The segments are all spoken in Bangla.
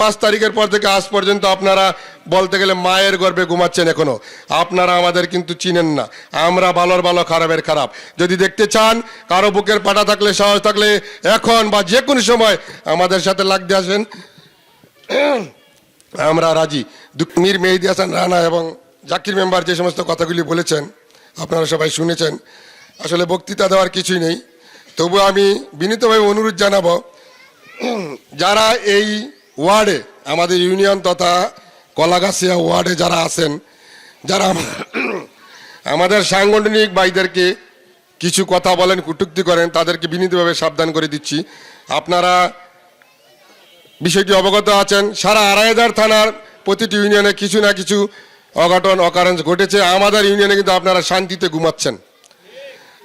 পাঁচ তারিখের পর থেকে আজ পর্যন্ত আপনারা বলতে গেলে মায়ের গর্ভে ঘুমাচ্ছেন এখনও। আপনারা আমাদের কিন্তু চিনেন না। আমরা ভালোর ভালো, খারাপের খারাপ। যদি দেখতে চান, কারও বুকের পাটা থাকলে, সাহস থাকলে, এখন বা যে কোনো সময় আমাদের সাথে লাগতে আসেন। আমরা রাজি। মীর মেহেদি হাসান রানা এবং জাকির মেম্বার যে সমস্ত কথাগুলি বলেছেন, আপনারা সবাই শুনেছেন। আসলে বক্তৃতা দেওয়ার কিছুই নেই। তবু আমি বিনীতভাবে অনুরোধ জানাব, যারা এই ওয়ার্ডে, আমাদের ইউনিয়ন তথা কলাগাছিয়া ওয়ার্ডে যারা আছেন, যারা আমাদের সাংগঠনিক ভাইদেরকে কিছু কথা বলেন, কটূক্তি করেন, তাদেরকে বিনীতভাবে সাবধান করে দিচ্ছি। আপনারা বিষয়টি অবগত আছেন, সারা আড়াই হাজার থানার প্রতিটি ইউনিয়নে কিছু না কিছু অঘটন অকারেন্স ঘটেছে। আমাদের ইউনিয়নে কিন্তু আপনারা শান্তিতে ঘুমাচ্ছেন।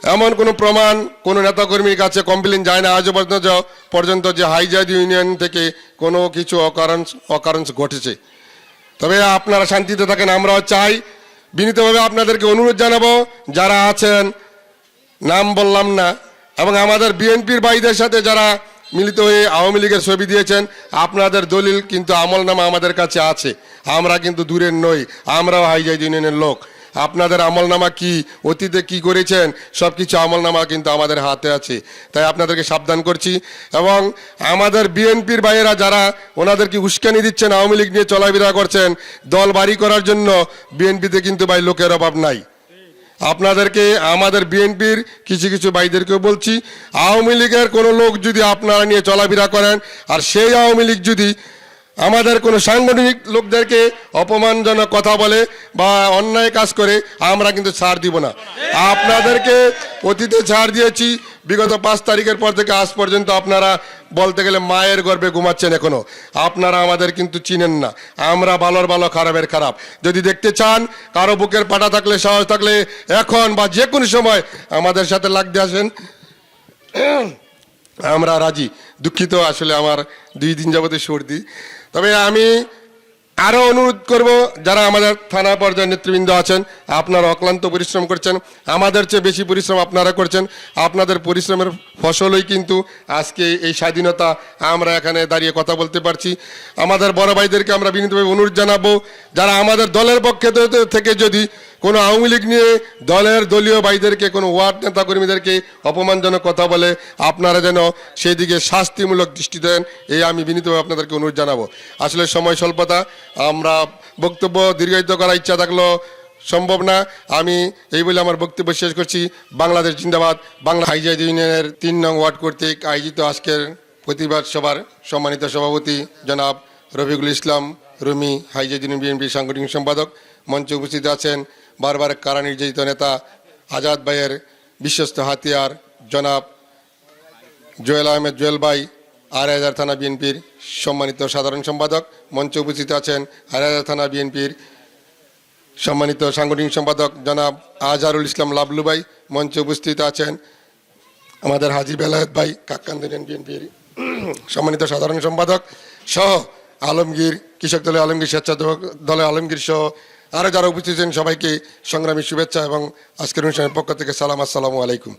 এমন কোনো প্রমাণ কোনো নেতাকর্মীর কাছে কমপ্লেন যায় না। আজও পর্যন্ত পর্যন্ত যে হাইজাদ ইউনিয়ন থেকে কোনো কিছু অকারেন্স অকারেন্স ঘটেছে। তবে আপনারা শান্তিতে থাকেন, আমরাও চাই। বিনীতভাবে আপনাদেরকে অনুরোধ জানাব, যারা আছেন, নাম বললাম না, এবং আমাদের বিএনপির ভাইদের সাথে যারা মিলিত হয়ে আওয়ামী লীগের ছবি দিয়েছেন, আপনাদের দলিল কিন্তু আমলনামা আমাদের কাছে আছে। আমরা কিন্তু দূরের নই, আমরাও হাইজাইদ ইউনিয়নের লোক। আপনাদের আমলনামা কি? অতীতে কি করেছেন? সব কিছু আমলনামা কিন্তু আমাদের হাতে আছে। তাই আপনাদেরকে সাবধান করছি। এবং আমাদের বিএনপির ভাইয়েরা যারা ওনাদেরকে উস্কানি দিচ্ছেন, আওয়ামী লীগ নিয়ে চলাফেরা করছেন, দল বাড়ি করার জন্য বিএনপিতে কিন্তু ভাই লোকের অভাব নাই। আপনাদেরকে, আমাদের বিএনপির কিছু কিছু ভাইদেরকেও বলছি, আওয়ামী লীগের কোনো লোক যদি আপনারা নিয়ে চলাফেরা করেন, আর সেই আওয়ামী লীগ যদি আমাদের কোনো সাংগঠনিক লোকদেরকে অপমানজনক কথা বলে বা অন্যায় কাজ করে, আমরা কিন্তু ছাড় দিব না। আপনাদেরকে অতীতে ছাড় দিয়েছি, বিগত পাঁচ তারিখের পর থেকে আজ পর্যন্ত আপনারা বলতে গেলে মায়ের গর্ভে ঘুমাচ্ছেন এখনও। আপনারা আমাদের কিন্তু চিনেন না। আমরা ভালোর ভালো খারাপের খারাপ। যদি দেখতে চান, কারও বুকের পাটা থাকলে, সাহস থাকলে, এখন বা যে কোনো সময় আমাদের সাথে লাগতে আসেন। আমরা রাজি। দুঃখিত আসলে আমার দুই দিন যাবতে সর্দি। তবে আমি আরও অনুরোধ করব, যারা আমাদের থানা পর্যায়ের নেতৃবৃন্দ আছেন, আপনারা অক্লান্ত পরিশ্রম করছেন, আমাদের চেয়ে বেশি পরিশ্রম আপনারা করছেন, আপনাদের পরিশ্রমের ফসলই কিন্তু আজকে এই স্বাধীনতা, আমরা এখানে দাঁড়িয়ে কথা বলতে পারছি। আমাদের বড় ভাইদেরকে আমরা বিনীতভাবে অনুরোধ জানাব, যারা আমাদের দলের পক্ষে থেকে- থেকে যদি কোনো আওয়ামী লীগ নিয়ে দলের দলীয় ভাইদেরকে, কোনো ওয়ার্ড নেতা কর্মীদেরকে অপমানজনক কথা বলে আপনারা যেন সেই দিকে শাস্তিমূলক দৃষ্টি দেন এই আমি বিনীতভাবে আপনাদেরকে অনুরোধ জানাব। আসলে সময় স্বল্পতা, আমরা বক্তব্য দীর্ঘায়িত করার ইচ্ছা থাকল সম্ভব না। আমি এই বলে আমার বক্তব্য শেষ করছি। বাংলাদেশ জিন্দাবাদ। বাংলা হাইজাইদ ইউনিয়নের তিন নং ওয়ার্ড কর্তৃক আয়োজিত আজকের প্রতিবাদ সভার সম্মানিত সভাপতি জনাব রফিকুল ইসলাম রুমি হাইজাইদ ইউনিয়ন বিএনপি সাংগঠনিক সম্পাদক মঞ্চে উপস্থিত আছেন। বারবার কারা নির্যাতিত নেতা আজাদ ভাইয়ের বিশ্বস্ত হাতিয়ার জনাব জুয়েল আহমেদ জুয়েল ভাই, আড়াইহাজার থানা বিএনপির সম্মানিত সাধারণ সম্পাদক, মঞ্চে উপস্থিত আছেন আড়াইহাজার থানা বিএনপির সম্মানিত সাংগঠনিক সম্পাদক জনাব আজহারুল ইসলাম লাবলু ভাই, মঞ্চে উপস্থিত আছেন আমাদের হাজি বেলায়েত ভাই কাক্কান্দ ইউনিয়ন বিএনপির সম্মানিত সাধারণ সম্পাদক সহ আলমগীর, কৃষক দলের আলমগীর স্বেচ্ছাসেবক দলের আলমগীর সহ আরও যারা উপস্থিত ছিলেন সবাইকে সংগ্রামী শুভেচ্ছা এবং আজকের অনুষ্ঠানের পক্ষ থেকে সালাম, আসসালামু আলাইকুম।